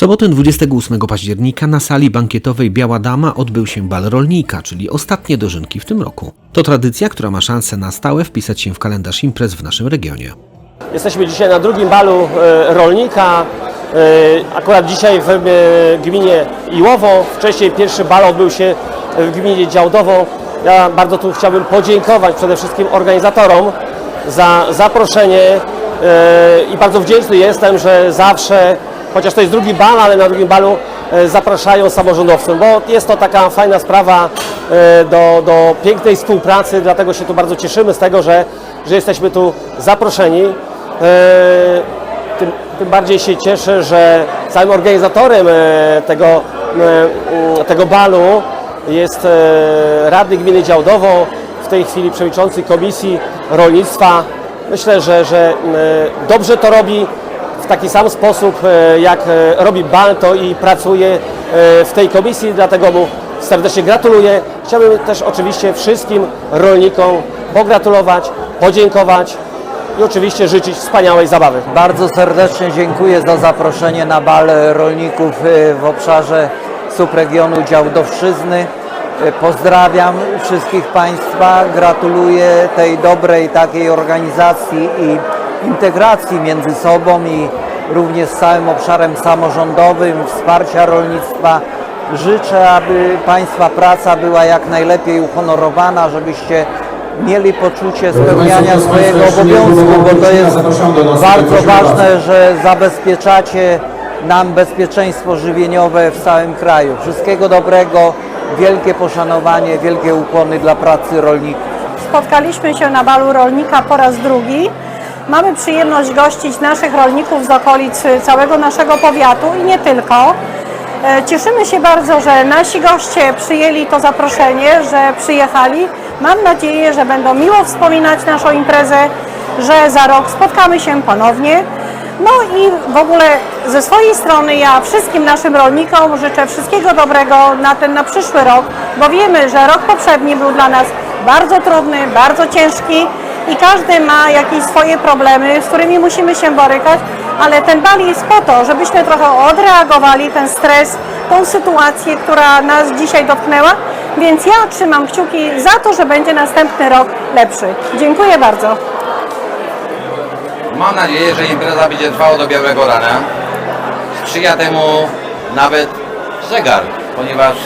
sobotę 28 października na sali bankietowej Biała Dama odbył się bal rolnika, czyli ostatnie dożynki w tym roku. To tradycja, która ma szansę na stałe wpisać się w kalendarz imprez w naszym regionie. Jesteśmy dzisiaj na drugim balu e, rolnika. E, Akurat dzisiaj w e, gminie Iłowo. Wcześniej pierwszy bal odbył się w gminie Działdowo. Ja bardzo tu chciałbym podziękować przede wszystkim organizatorom za zaproszenie i bardzo wdzięczny jestem, że zawsze, chociaż to jest drugi bal, ale na drugim balu e, zapraszają samorządowców, bo jest to taka fajna sprawa e, do, do pięknej współpracy, dlatego się tu bardzo cieszymy z tego, że, że jesteśmy tu zaproszeni. E, Tym, tym bardziej się cieszę, że całym organizatorem e, tego, e, tego balu jest e, radny gminy Działdowo, w tej chwili przewodniczący Komisji Rolnictwa. Myślę, że, że e, dobrze to robi w taki sam sposób, e, jak e, robi bal, to i pracuje w tej komisji, dlatego mu serdecznie gratuluję. Chciałbym też oczywiście wszystkim rolnikom pogratulować, podziękować i oczywiście życzyć wspaniałej zabawy. Bardzo serdecznie dziękuję za zaproszenie na bal rolników w obszarze subregionu Działdowszczyzny. Y, Pozdrawiam wszystkich Państwa, gratuluję tej dobrej takiej organizacji i integracji między sobą i również z całym obszarem samorządowym, wsparcia rolnictwa. Życzę, aby Państwa praca była jak najlepiej uhonorowana, żebyście mieli poczucie spełniania swojego obowiązku, bo to jest bardzo ważne, że zabezpieczacie nam bezpieczeństwo żywieniowe w całym kraju. Wszystkiego dobrego, wielkie poszanowanie, wielkie ukłony dla pracy rolników. Spotkaliśmy się na balu rolnika po raz drugi. Mamy przyjemność gościć naszych rolników z okolic całego naszego powiatu i nie tylko. E, Cieszymy się bardzo, że nasi goście przyjęli to zaproszenie, że przyjechali. Mam nadzieję, że będą miło wspominać naszą imprezę, że za rok spotkamy się ponownie. No i w ogóle ze swojej strony ja wszystkim naszym rolnikom życzę wszystkiego dobrego na ten na przyszły rok, bo wiemy, że rok poprzedni był dla nas bardzo trudny, bardzo ciężki i każdy ma jakieś swoje problemy, z którymi musimy się borykać, ale ten bal jest po to, żebyśmy trochę odreagowali ten stres, tą sytuację, która nas dzisiaj dotknęła, więc ja trzymam kciuki za to, że będzie następny rok lepszy. Dziękuję bardzo. Mam nadzieję, że impreza będzie trwała do białego rana. Sprzyja temu nawet zegar, ponieważ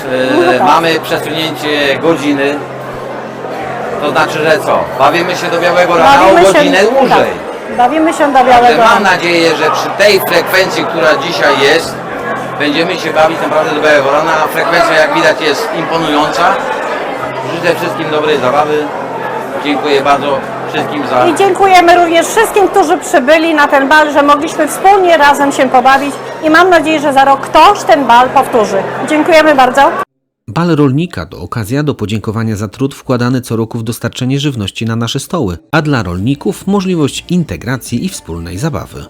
e, mamy przesunięcie godziny. To znaczy, że co? Bawimy się do białego rana o godzinę dłużej. tak, bawimy się do Także białego mam rana. nadzieję, że przy tej frekwencji, która dzisiaj jest, będziemy się bawić naprawdę do białego rana, a frekwencja jak widać jest imponująca. Życzę wszystkim dobrej zabawy. Dziękuję bardzo wszystkim za I dziękujemy również wszystkim, którzy przybyli na ten bal, że mogliśmy wspólnie razem się pobawić i mam nadzieję, że za rok ktoś ten bal powtórzy. Dziękujemy bardzo. Bal rolnika to okazja do podziękowania za trud wkładany co roku w dostarczenie żywności na nasze stoły, a dla rolników możliwość integracji i wspólnej zabawy.